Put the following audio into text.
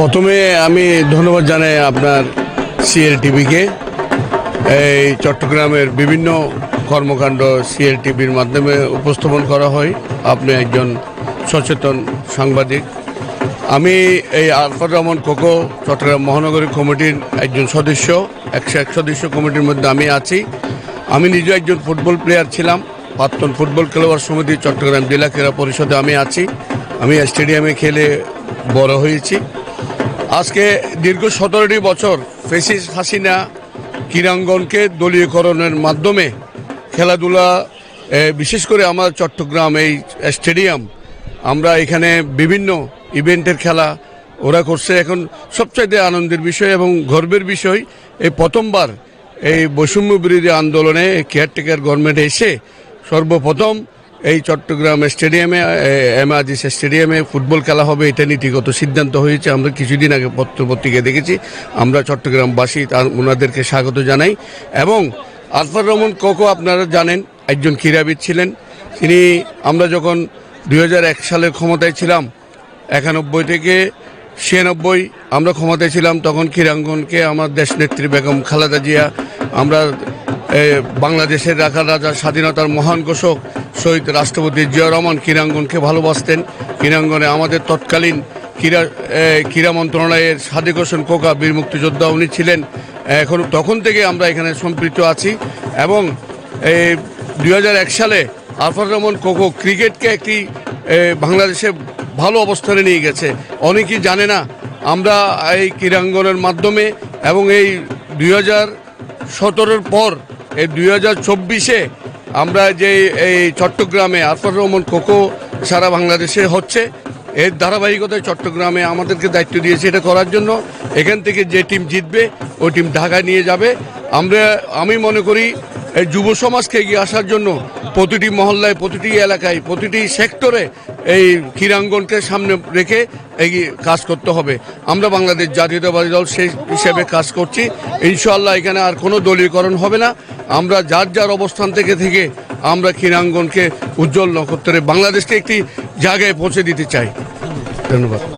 প্রথমে আমি ধন্যবাদ জানাই আপনার সিএল টিভিকে এই চট্টগ্রামের বিভিন্ন কর্মকাণ্ড সিএল টিভির মাধ্যমে উপস্থাপন করা হয়। আপনি একজন সচেতন সাংবাদিক। আমি এই আলফার রহমান কোকো চট্টগ্রাম মহানগরী কমিটির একজন সদস্য, একশো এক সদস্য কমিটির মধ্যে আমি আছি। আমি নিজে একজন ফুটবল প্লেয়ার ছিলাম। প্রাক্তন ফুটবল খেলোয়াড় সমিতি চট্টগ্রাম জেলা ক্রীড়া পরিষদে আমি আছি। আমি স্টেডিয়ামে খেলে বড় হয়েছি। আজকে দীর্ঘ সতেরোটি বছর ফেসিস হাসিনা ক্রীড়াঙ্গনকে দলীয়করণের মাধ্যমে খেলাধুলা বিশেষ করে আমার চট্টগ্রাম এই স্টেডিয়াম, আমরা এখানে বিভিন্ন ইভেন্টের খেলা ওরা করছে। এখন সবচাইতে আনন্দের বিষয় এবং গর্বের বিষয়, এই প্রথমবার এই বৈষম্য বিরোধী আন্দোলনে কেয়ারটেকার গভর্নমেন্ট এসে সর্বপ্রথম এই চট্টগ্রাম স্টেডিয়ামে এম আজিস স্টেডিয়ামে ফুটবল খেলা হবে, এটা নীতিগত সিদ্ধান্ত হয়েছে। আমরা কিছুদিন আগে পত্র পত্রিকায় দেখেছি। আমরা চট্টগ্রামবাসী, তার ওনাদেরকে স্বাগত জানাই। এবং আলফার রহমান কোকো, আপনারা জানেন, একজন ক্রীড়াবিদ ছিলেন। তিনি, আমরা যখন দুই সালের ক্ষমতায় ছিলাম, একানব্বই থেকে ছিয়ানব্বই আমরা ক্ষমতায় ছিলাম, তখন ক্রীড়াঙ্গনকে আমার দেশনেত্রী বেগম খালেদা জিয়া, আমরা বাংলাদেশের রাখা রাজা স্বাধীনতার মহান ঘোষক শহীদ রাষ্ট্রপতি জিয়া রহমান ক্রীড়াঙ্গনকে ভালোবাসতেন। ক্রীড়াঙ্গনে আমাদের তৎকালীন ক্রীড়া ক্রীড়া মন্ত্রণালয়ের সাদেক হোসেন কোকা বীর মুক্তিযোদ্ধা উনি ছিলেন। এখন, তখন থেকে আমরা এখানে সম্পৃক্ত আছি এবং দুই সালে আলফার রহমান কোকো ক্রিকেটকে একটি বাংলাদেশে ভালো অবস্থানে নিয়ে গেছে। অনেকেই জানে না, আমরা এই ক্রীড়াঙ্গনের মাধ্যমে এবং এই দুই হাজার সতেরোর পর, এই দুই হাজার চব্বিশে আমরা যে এই চট্টগ্রামে আরফর রহমান খোকো সারা বাংলাদেশে হচ্ছে, এর ধারাবাহিকতায় চট্টগ্রামে আমাদেরকে দায়িত্ব দিয়েছে এটা করার জন্য। এখান থেকে যে টিম জিতবে, ওই টিম ঢাকায় নিয়ে যাবে। আমরা, আমি মনে করি এই যুব সমাজকে এগিয়ে আসার জন্য প্রতিটি মহল্লায়, প্রতিটি এলাকায়, প্রতিটি সেক্টরে এই ক্রীড়াঙ্গনকে সামনে রেখে এগিয়ে কাজ করতে হবে। আমরা বাংলাদেশ জাতীয়তাবাদী দল সেই হিসেবে কাজ করছি। ইনশাআল্লাহ এখানে আর কোনো দলীয়করণ হবে না। আমরা যার যার অবস্থান থেকে থেকে আমরা ক্রীড়াঙ্গনকে উজ্জ্বল নক্ষত্রে বাংলাদেশকে একটি জায়গায় পৌঁছে দিতে চাই। ধন্যবাদ।